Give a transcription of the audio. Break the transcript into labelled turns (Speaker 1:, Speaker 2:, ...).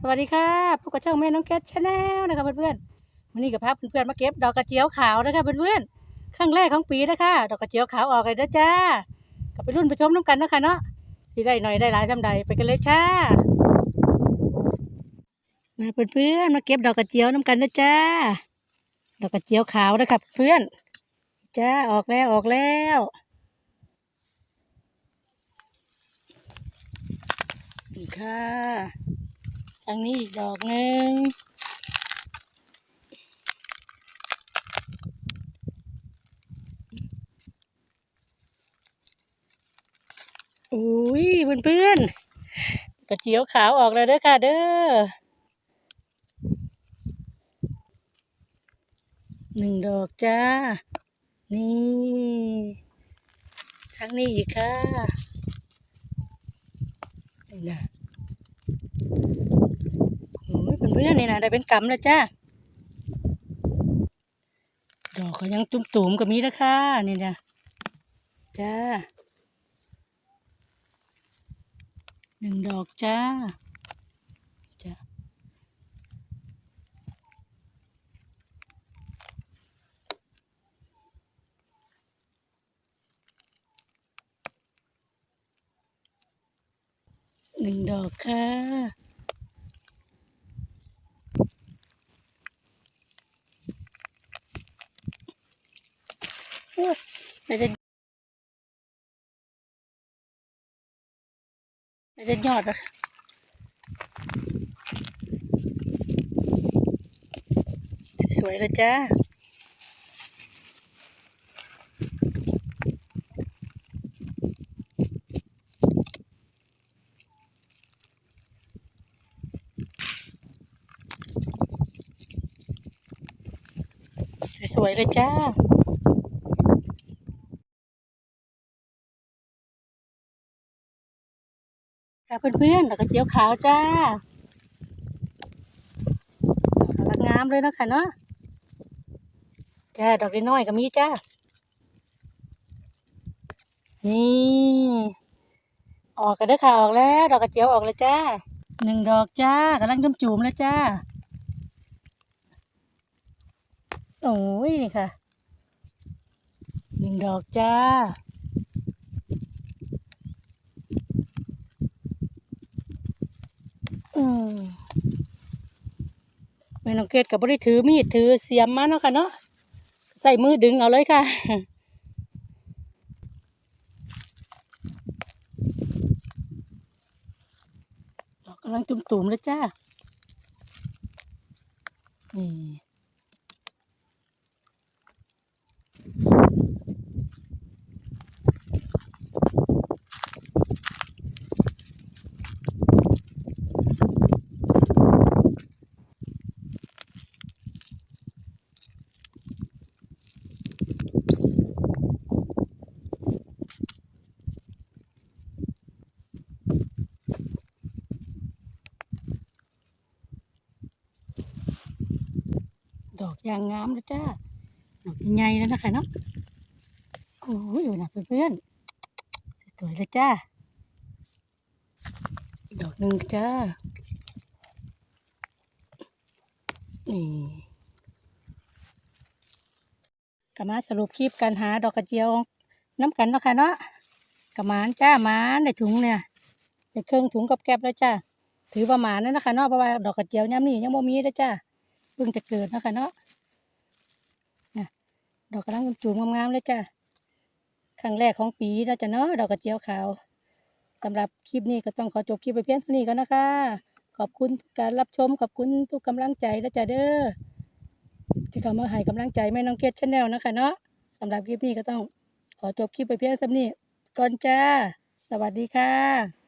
Speaker 1: สวัสดีค่ะพบกับช่องแม่น้องแคทชาแนลนะคะเพื่อนๆวันนี้กับพาเพื่อนๆมาเก็บดอกกระเจียวขาวนะคะเพื่อนๆครั้งแรกของปีนะคะดอกกระเจียวขาวออกเลยนะจ้ากลับไปรุ่นไปชมน้ำกันนะคะเนาะสิได้หน่อยได้หลายจำใดไปกันเลยจ้ามาเพื่อนๆมาเก็บดอกกระเจียวน้ำกันนะจ้าดอกกระเจียวขาวนะคะเพื่อนจ้าออกแล้วออกแล้วนี่ค่ะ ทางนี้อีกดอกหนึ่งอุ้ยเพื่อนๆกระเจียวขาวออกแล้วเด้อค่ะเด้อหนึ่งดอกจ้า นี่ทั้งนี้อีกค่ะนี่นะโอ้ยเพื่อนนี่นะได้เป็นกำแล้วจ้าดอกเขายังตุ่มๆกับมีนะคะนี่นะจ้าหนึ่งดอกจ้าจ้าหนึ่งดอกค่ะ โอ้ยไม่ได้ไม่ได้ยอดอะสวยเลยจ้าสวยๆเลยจ้า ค่ะเพื่อนๆดอกกระเจียวขาวจ้ากำลังงามเลยนะคะเนาะจ้าดอกน้อยก็มีจ้า นี่ ออกกันเด้อค่ะออกแล้ว ดอกกระเจียวออกแล้วจ้าหนึ่งดอกจ้ากำลังจุ่มจุ่มแล้วจ้า โอ้ยนี่ค่ะ หนึ่งดอกจ้า อืม แม่น้องเกดกับบริถือมีดถือเสียมมาเนาะค่ะเนาะใส่มือดึงเอาเลยค่ะดอกกำลังตุ่มๆแลยจ้านี่ ดอกยางงามเลยจ้า ดอกใหญ่แล้วนะคะเนาะ โอ้ยอยู่นะเพื่อนๆ สวยๆเลยจ้า อีกดอกหนึ่งจ้า นี่กมาสรุปคลิปการหาดอกกระเจียวน้ำกันเนาะค่ะเนาะกระมานจ้ามานในถุงเนี่ยในเครื่องถุงกับแก็บแล้วจ้าถือประมาณนั้นนะคะเนาะเพราะว่าดอกกระเจียวย่ำนี่ยังโมมีเลยจ้า เพิ่งจะเกิดนะคะเนาะน่ะดอกกระลังจูมงามๆเลยจ้ะครั้งแรกของปีแล้วจ้ะเนาะดอกกระเจียวขาวสำหรับคลิปนี้ก็ต้องขอจบคลิปไปเพียงเท่านี้ก่อนนะคะ ขอบคุณการรับชมขอบคุณทุกกำลังใจแล้วจ้ะเด้อที่เข้ามาให้กำลังใจแม่น้องเกดชาแนลนะคะเนาะสำหรับคลิปนี้ก็ต้องขอจบคลิปไปเพียงสำนี้ก่อนจ้า สวัสดีค่ะ